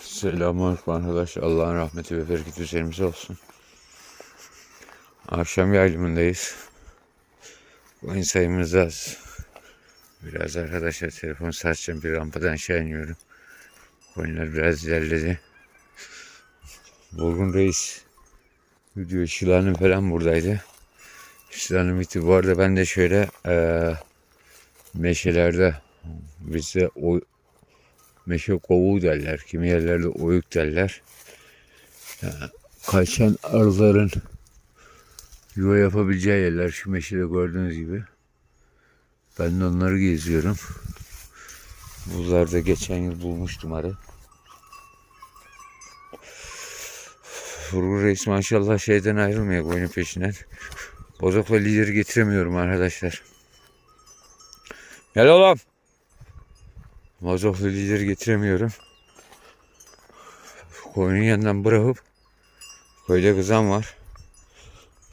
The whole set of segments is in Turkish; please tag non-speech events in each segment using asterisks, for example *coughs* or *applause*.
Selamünaleyküm arkadaş. Allah'ın rahmeti ve bereketi üzerimize olsun. Akşam yaylımındayız. Oyun sayımız az. Biraz arkadaşlar telefon saçacağım bir rampadan aşağı iniyorum. Oyunlar biraz ilerledi. Bulgun Reis video Şilan'ın falan buradaydı. Şilan'ın bitti. Bu arada ben de şöyle eee meşelerde bizde o meşe kovuğu derler. Kimi yerlerde oyuk derler. Ya, kaçan arıların yuva yapabileceği yerler şu meşede gördüğünüz gibi. Ben de onları geziyorum. Buralarda geçen yıl bulmuştum arı. Vurgur Reis maşallah şeyden ayrılmıyor boyunun peşinden. Bozokla lideri getiremiyorum arkadaşlar. Gel oğlum. Mazotlu lideri getiremiyorum. Koyunun yanından bırakıp köyde kızan var.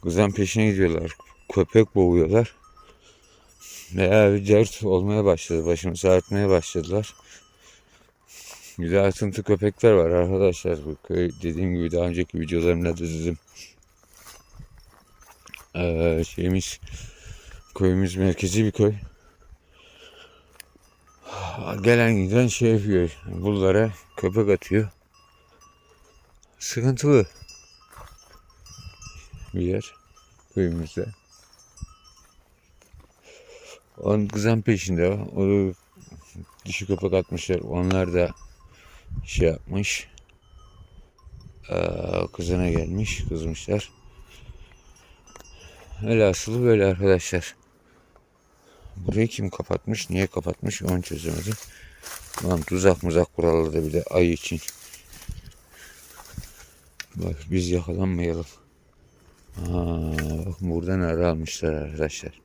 Kızan peşine gidiyorlar. Köpek boğuyorlar. Veya bir dert olmaya başladı. Başımızı ağrıtmaya başladılar. Bir de atıntı köpekler var arkadaşlar. Bu köy dediğim gibi daha önceki videolarımda da dedim. Ee, şeyimiz köyümüz merkezi bir köy gelen giden şey yapıyor. Bunlara köpek atıyor. Sıkıntılı bir yer köyümüzde. Onun kızan peşinde. O dişi köpek atmışlar. Onlar da şey yapmış. Ee, kızına gelmiş. Kızmışlar. Velhasılı böyle arkadaşlar. Burayı kim kapatmış? Niye kapatmış? Onu çözemedim. Lan tuzak muzak buralarda bir de ayı için. Bak biz yakalanmayalım. Aa, bak buradan arı almışlar arkadaşlar.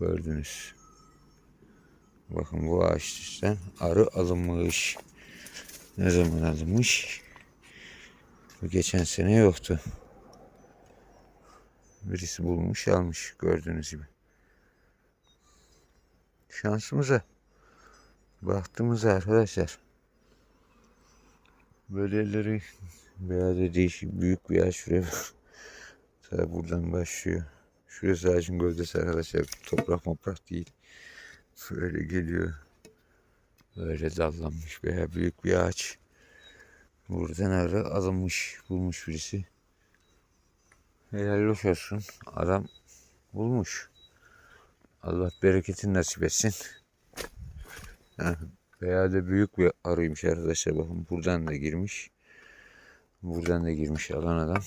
Gördünüz. Bakın bu ağaçtan arı alınmış. Ne zaman alınmış? Bu geçen sene yoktu. Birisi bulmuş almış gördüğünüz gibi şansımıza baktığımızda arkadaşlar böyle yerleri veya da değişik büyük bir yer şuraya Tabi buradan başlıyor. Şurası ağacın gövdesi arkadaşlar. Toprak moprak değil. Böyle geliyor. Böyle dallanmış veya büyük bir ağaç. Buradan arı alınmış. Bulmuş birisi. Helal olsun. Adam bulmuş. Allah bereketini nasip etsin. Veya da büyük bir arıymış arkadaşlar. Bakın buradan da girmiş. Buradan da girmiş alan adam.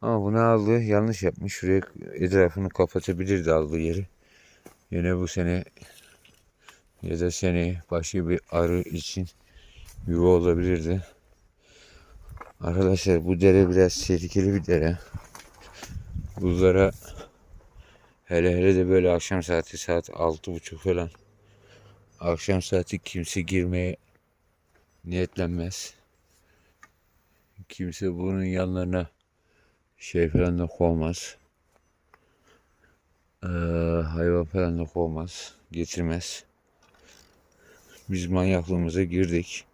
Ama bunu aldı yanlış yapmış. Şuraya etrafını kapatabilirdi aldığı yeri. Yine bu sene ya da sene başka bir arı için yuva olabilirdi. Arkadaşlar bu dere biraz tehlikeli bir dere. Bunlara Hele hele de böyle akşam saati saat altı buçuk falan. Akşam saati kimse girmeye niyetlenmez. Kimse bunun yanlarına şey falan da kovmaz. Ee, hayvan falan da kovmaz. Getirmez. Biz manyaklığımıza girdik.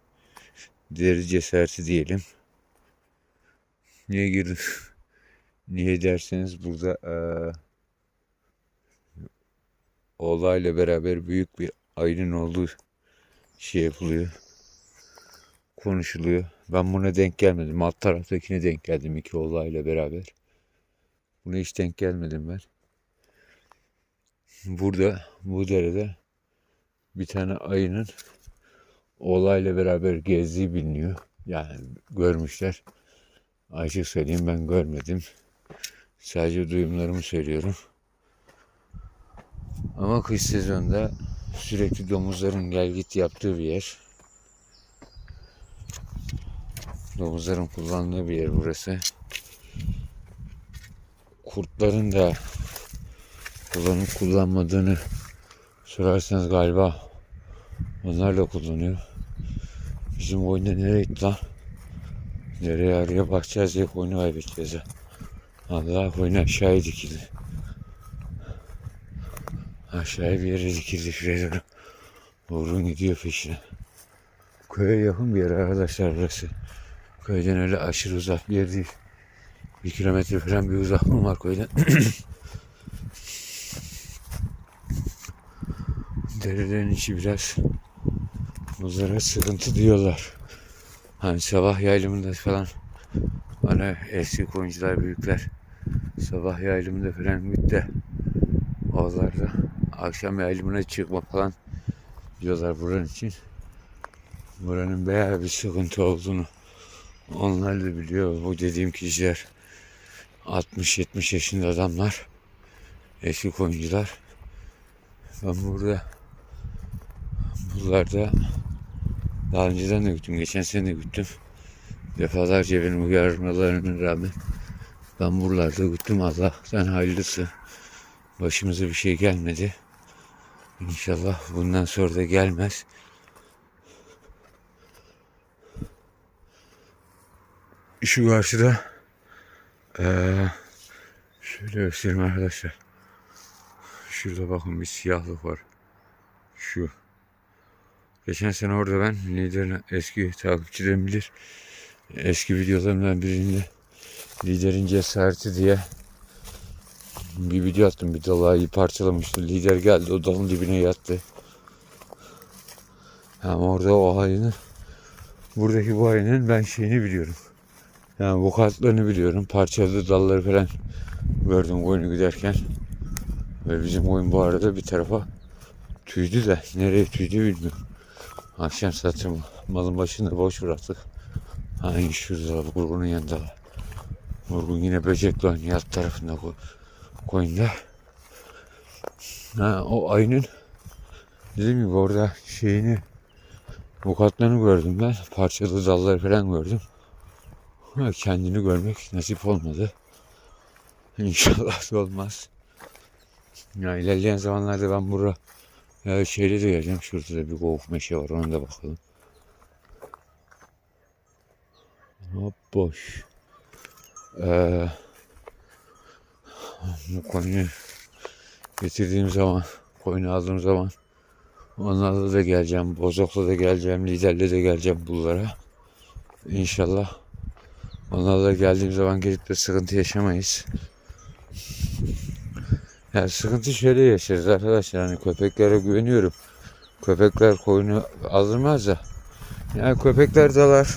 Deri cesareti diyelim. Niye girdik? *laughs* Niye derseniz burada ee, olayla beraber büyük bir ayının olduğu şey yapılıyor. Konuşuluyor. Ben buna denk gelmedim. Alt taraftakine denk geldim iki olayla beraber. Buna hiç denk gelmedim ben. Burada bu derede bir tane ayının olayla beraber gezdiği biliniyor. Yani görmüşler. Açık söyleyeyim ben görmedim. Sadece duyumlarımı söylüyorum. Ama kış sezonunda sürekli domuzların gel git yaptığı bir yer. Domuzların kullandığı bir yer burası. Kurtların da kullanıp kullanmadığını sorarsanız galiba onlar da kullanıyor. Bizim oyunda nereye gitti lan? Nereye araya bakacağız diye oyunu kaybedeceğiz. Allah oyunu aşağıya dikildi. Aşağıya bir yere dikildi şuraya doğru. Uğur'un gidiyor peşine. Köye yakın bir yer arkadaşlar burası. Köyden öyle aşırı uzak bir yer değil. Bir kilometre falan bir uzaklığı var köyden. *coughs* Derelerin içi biraz bunlara sıkıntı diyorlar. Hani sabah yaylımında falan bana eski koyuncular büyükler sabah yaylımında falan git de oralarda akşam yaylımına çıkma falan diyorlar buranın için. Buranın bayağı bir sıkıntı olduğunu onlar da biliyor. Bu dediğim kişiler 60-70 yaşında adamlar. Eski koyuncular. Ben burada buralarda daha önceden de gittim. Geçen sene de gittim. Defalarca benim uyarmalarına rağmen ben buralarda gittim. Allah'tan hayırlısı. Başımıza bir şey gelmedi. İnşallah bundan sonra da gelmez. Şu karşıda eee şöyle göstereyim arkadaşlar. Şurada bakın bir siyahlık var. Şu. Geçen sene orada ben liderin eski takipçilerim bilir. Eski videolarımdan birinde liderin cesareti diye bir video attım. Bir dalayı parçalamıştı. Lider geldi o dalın dibine yattı. Yani orada o halini buradaki bu halinin ben şeyini biliyorum. Yani bu katlarını biliyorum. Parçaladığı dalları falan gördüm koyunu giderken. Ve bizim koyun bu arada bir tarafa tüydü de nereye tüydü bilmiyorum. Akşam zaten malın başında boş bıraktık. Hangi şurada vurgunun yanında. Vurgun yine oynuyor alt tarafında koy, koyunda. Ha, o ayının dediğim gibi orada şeyini bu katlarını gördüm ben. Parçalı dalları falan gördüm. Ha, kendini görmek nasip olmadı. *laughs* İnşallah olmaz. Ya ilerleyen zamanlarda ben burada ya şeyle de geleceğim. Şurada da bir kovuk meşe var. Ona da bakalım. Hop boş. Ee, bu koyunu getirdiğim zaman, koyunu aldığım zaman onlarla da geleceğim. Bozok'la da geleceğim. Liderle de geleceğim bunlara. İnşallah onlarla geldiğim zaman gelip de sıkıntı yaşamayız. Yani sıkıntı şöyle yaşarız arkadaşlar. Hani köpeklere güveniyorum. Köpekler koyunu aldırmaz da. Yani köpekler dalar.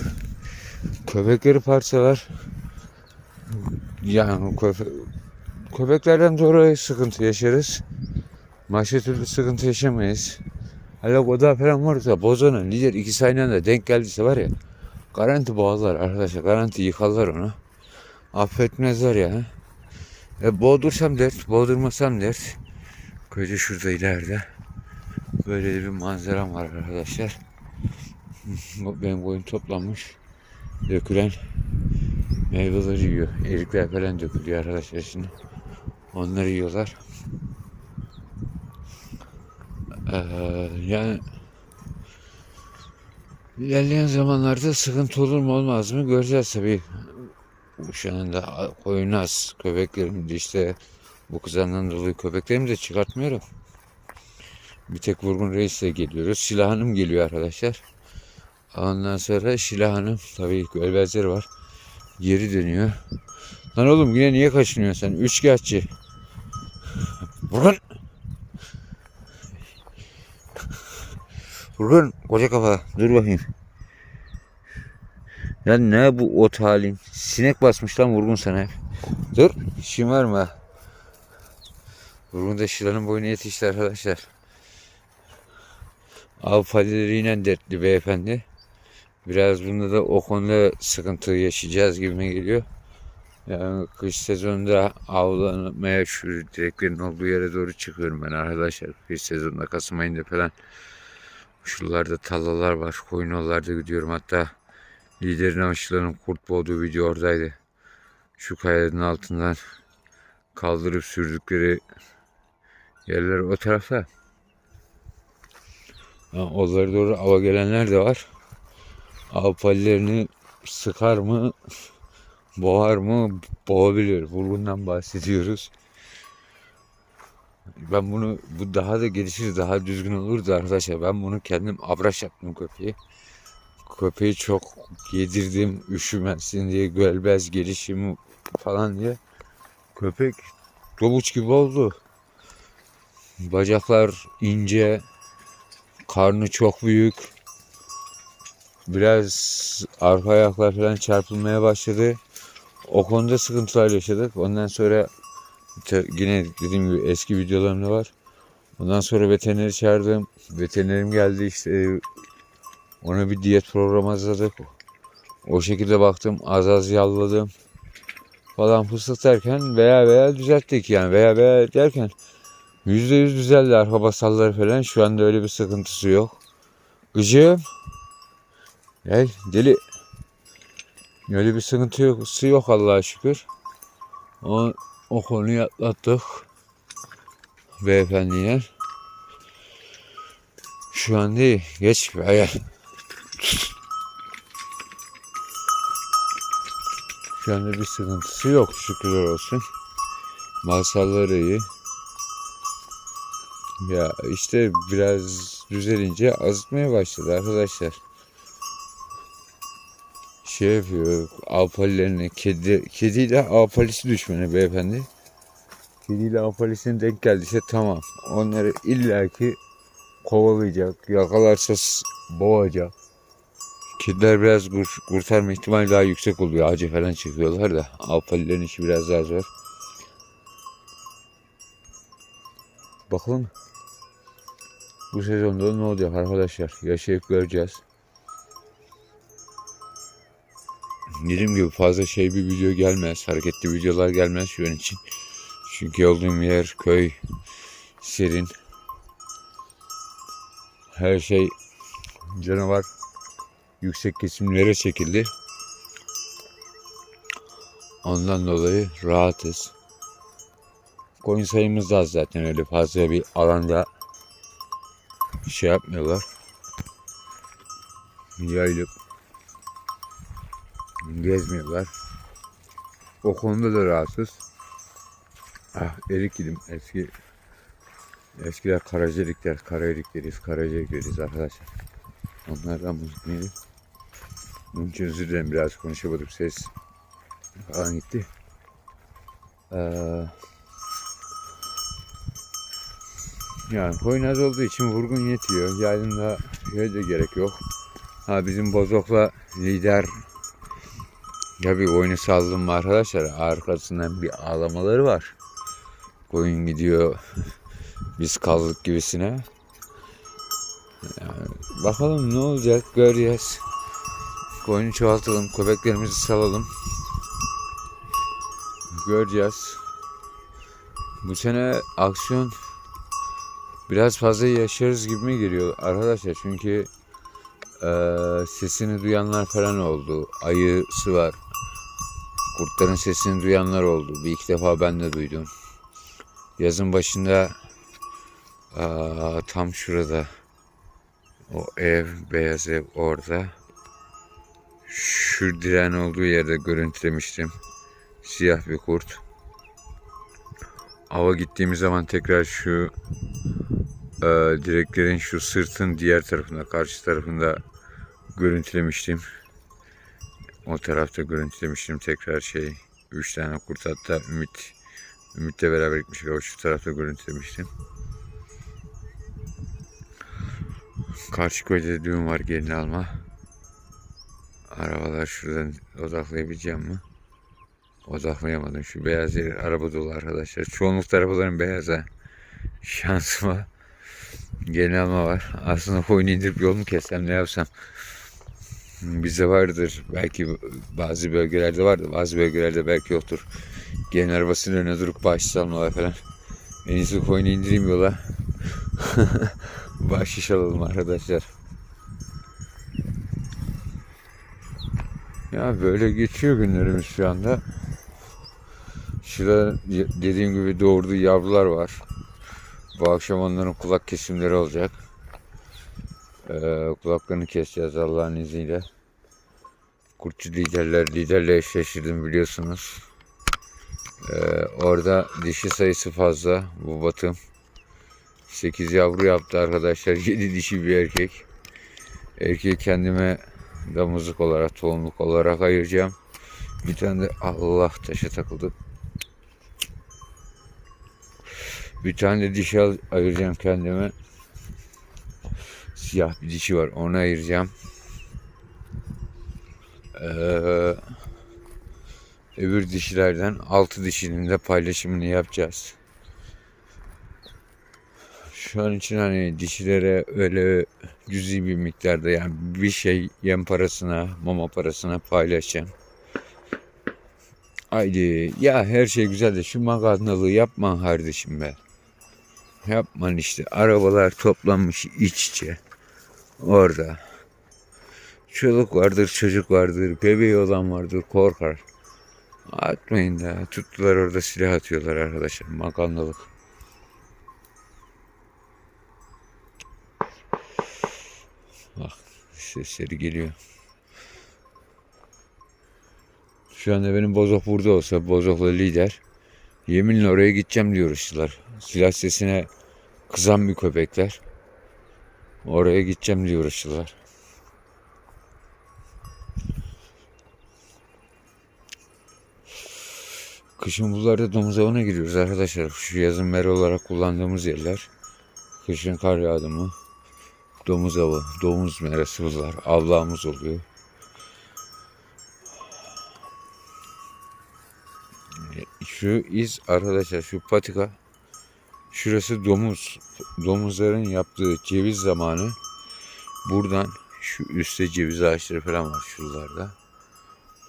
Köpekleri parçalar. Yani köpe köpeklerden dolayı sıkıntı yaşarız. Başka türlü sıkıntı yaşamayız. Hala o da falan varsa bozanın lider ikisi aynı anda denk geldiyse var ya garanti boğarlar arkadaşlar. Garanti yıkarlar onu. Affetmezler ya. E, boğdursam dert, boğdurmasam dert. Koca şurada ileride. Böyle bir manzaram var arkadaşlar. Benim boyum toplanmış. Dökülen meyveleri yiyor. Erikler falan dökülüyor arkadaşlar şimdi. Onları yiyorlar. Ee, yani ilerleyen zamanlarda sıkıntı olur mu olmaz mı göreceğiz tabii. Şu anda koyun az. Köpeklerim de işte bu kızandan dolayı köpeklerimi de çıkartmıyorum. Bir tek vurgun reisle geliyoruz. Şila Hanım geliyor arkadaşlar. Ondan sonra Şila Hanım tabii gölbezleri var. Geri dönüyor. Lan oğlum yine niye kaçınıyorsun sen? Üçkağıtçı. Vurgun. Vurgun koca kafa. Dur bakayım. Ya ne bu ot halin? Sinek basmış lan vurgun sana. Dur. İşin var mı? Vurgun da Şila'nın boyuna yetişti arkadaşlar. Av falileriyle dertli beyefendi. Biraz bunda da o konuda sıkıntı yaşayacağız gibi geliyor. Yani kış sezonunda avlanmaya şu direklerin olduğu yere doğru çıkıyorum ben arkadaşlar. Kış sezonunda Kasım ayında falan. Şuralarda tallalar var. Koyunollarda gidiyorum. Hatta liderin aşılarının kurt boğduğu video oradaydı. Şu kayanın altından kaldırıp sürdükleri yerler o tarafta. Ha, oralara doğru ava gelenler de var. Av sıkar mı, boğar mı boğabilir. Vurgundan bahsediyoruz. Ben bunu bu daha da gelişir, daha düzgün olurdu arkadaşlar. Ben bunu kendim abraş yaptım köpeği. köpeği çok yedirdim üşümesin diye gölbez gelişimi falan diye. Köpek robuç gibi oldu. Bacaklar ince, karnı çok büyük. Biraz arka ayaklar falan çarpılmaya başladı. O konuda sıkıntılar yaşadık. Ondan sonra yine dediğim gibi eski videolarımda var. Ondan sonra veterineri çağırdım. Veterinerim geldi işte ona bir diyet programı hazırladık. O şekilde baktım az az yalladım falan fıstık derken veya veya düzelttik yani veya veya derken yüzde yüz düzeldi arka basalları falan şu anda öyle bir sıkıntısı yok. Gıcığım gel deli öyle bir sıkıntı yok, yok Allah'a şükür. O, o konuyu atlattık beyefendiler. Şu an değil. Geç be gel. Şu anda bir sıkıntısı yok şükürler olsun. Masalları iyi. Ya işte biraz düzelince azıtmaya başladı arkadaşlar. Şey yapıyor, avpalilerine, kedi, kediyle avpalisi düşmanı beyefendi. Kediyle avpalisine denk geldiyse tamam. Onları illaki kovalayacak, yakalarsa boğacak. Kediler biraz kur- kurtarma ihtimali daha yüksek oluyor. Ağaca falan çıkıyorlar da. Avpalilerin işi biraz daha zor. Bakalım. Bu sezonda ne olacak arkadaşlar? Yaşayıp göreceğiz. Dediğim gibi fazla şey bir video gelmez. Hareketli videolar gelmez şu an için. Çünkü olduğum yer köy serin. Her şey canavar yüksek kesimlere çekildi. Ondan dolayı rahatız. Koyun sayımız da az zaten öyle fazla bir alanda şey yapmıyorlar. Yayılıp gezmiyorlar. O konuda da rahatsız. Ah erik yedim eski eskiler deriz, karacelik deriz arkadaşlar. Onlardan mutluyum. Bunun için özür dilerim biraz konuşamadık ses falan gitti. Ee, yani koyun az olduğu için vurgun yetiyor. Yaylımda şöyle de gerek yok. Ha bizim bozokla lider ya bir oyunu saldım arkadaşlar arkasından bir ağlamaları var. Koyun gidiyor *laughs* biz kaldık gibisine. Yani bakalım ne olacak göreceğiz. Koyunu çoğaltalım, köpeklerimizi salalım. Göreceğiz. Bu sene aksiyon biraz fazla yaşarız gibi mi geliyor arkadaşlar? Çünkü eee, sesini duyanlar falan oldu. Ayısı var. Kurtların sesini duyanlar oldu. Bir iki defa ben de duydum. Yazın başında aa, tam şurada o ev, beyaz ev orada. Şu diren olduğu yerde görüntülemiştim. Siyah bir kurt. Ava gittiğimiz zaman tekrar şu e, direklerin şu sırtın diğer tarafında, karşı tarafında görüntülemiştim. O tarafta görüntülemiştim tekrar şey. Üç tane kurt hatta Ümit Ümit'le beraber gitmiştik ama şu tarafta görüntülemiştim. Karşı köyde de düğün var gelin alma. Arabalar şuradan odaklayabileceğim mi? Odaklayamadım. Şu beyaz yer araba dolu arkadaşlar. Çoğunlukta arabaların beyaz ha. Şansıma gelin alma var. Aslında koyunu indirip yol mu kessem ne yapsam. Bizde vardır. Belki bazı bölgelerde vardır. Bazı bölgelerde belki yoktur. Gelin arabasının önüne durup bahşiş falan. En iyisi koyunu indireyim yola. *laughs* bahşiş alalım arkadaşlar. Ya böyle geçiyor günlerimiz şu anda. Şurada dediğim gibi doğurduğu yavrular var. Bu akşam onların kulak kesimleri olacak. Ee, kulaklarını keseceğiz Allah'ın izniyle. Kurtçu liderler, liderle eşleştirdim biliyorsunuz. Ee, orada dişi sayısı fazla. Bu batım. 8 yavru yaptı arkadaşlar. *laughs* 7 dişi bir erkek. Erkeği kendime damızlık olarak, tohumluk olarak ayıracağım. Bir tane de Allah taşa takıldı. Bir tane de dişi ayıracağım kendime. Siyah bir dişi var. Onu ayıracağım. Ee, öbür dişilerden altı dişinin de paylaşımını yapacağız. Şu an için hani dişilere öyle cüzi bir miktarda yani bir şey yem parasına, mama parasına paylaşacağım. Haydi ya her şey güzel de şu makarnalığı yapma kardeşim be. Yapman işte arabalar toplanmış iç içe orada. Çoluk vardır çocuk vardır bebeği olan vardır korkar. Atmayın da tuttular orada silah atıyorlar arkadaşlar makarnalık. Bak sesleri geliyor. Şu anda benim bozok burada olsa bozoklu lider yeminle oraya gideceğim diyor ışçılar. Silah sesine kızan bir köpekler. Oraya gideceğim diyor ışçılar. Kışın buralarda domuz avına giriyoruz arkadaşlar. Şu yazın meri olarak kullandığımız yerler. Kışın kar yağdı mı domuz avı, domuz merası bunlar. Avlamız oluyor. Şu iz arkadaşlar şu patika şurası domuz. Domuzların yaptığı ceviz zamanı buradan şu üstte ceviz ağaçları falan var şuralarda.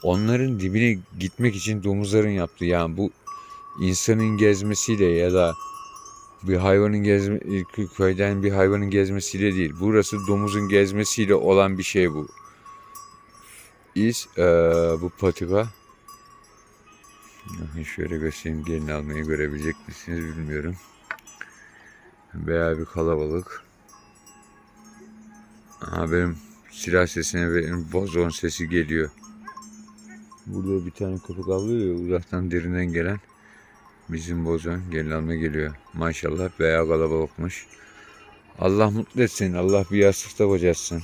Onların dibine gitmek için domuzların yaptığı yani bu insanın gezmesiyle ya da bir hayvanın gezme köyden bir hayvanın gezmesiyle değil. Burası domuzun gezmesiyle olan bir şey bu. İz eee, bu patika. Şöyle göstereyim gelin almayı görebilecek misiniz bilmiyorum. Bayağı bir kalabalık. Aha benim silah sesine benim bozon sesi geliyor. Burada bir tane köpek avlıyor uzaktan derinden gelen. Bizim bozon gelin alma geliyor. Maşallah bayağı kalabalıkmış. Allah mutlu etsin. Allah bir yastıkta kocasın.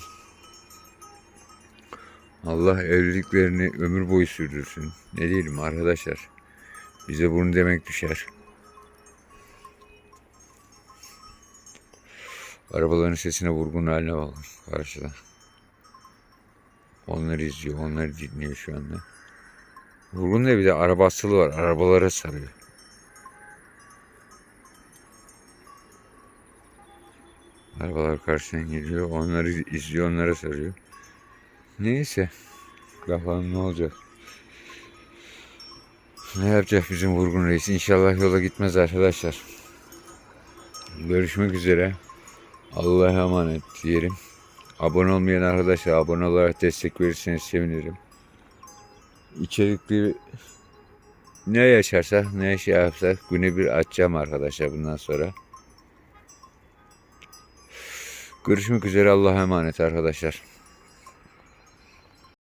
Allah evliliklerini ömür boyu sürdürsün. Ne diyelim arkadaşlar. Bize bunu demek düşer. Arabaların sesine vurgun haline bakın karşıda. Onları izliyor, onları dinliyor şu anda. Vurgun da bir de araba asılı var. Arabalara sarıyor. Arabalar karşıdan geliyor. Onları izliyor, onlara sarıyor. Neyse. Bakalım ne olacak. Ne yapacak bizim vurgun reis? İnşallah yola gitmez arkadaşlar. Görüşmek üzere. Allah'a emanet diyelim. Abone olmayan arkadaşlar abone olarak destek verirseniz sevinirim. İçerikli ne yaşarsak ne şey yapsak güne bir açacağım arkadaşlar bundan sonra. Görüşmek üzere Allah'a emanet arkadaşlar.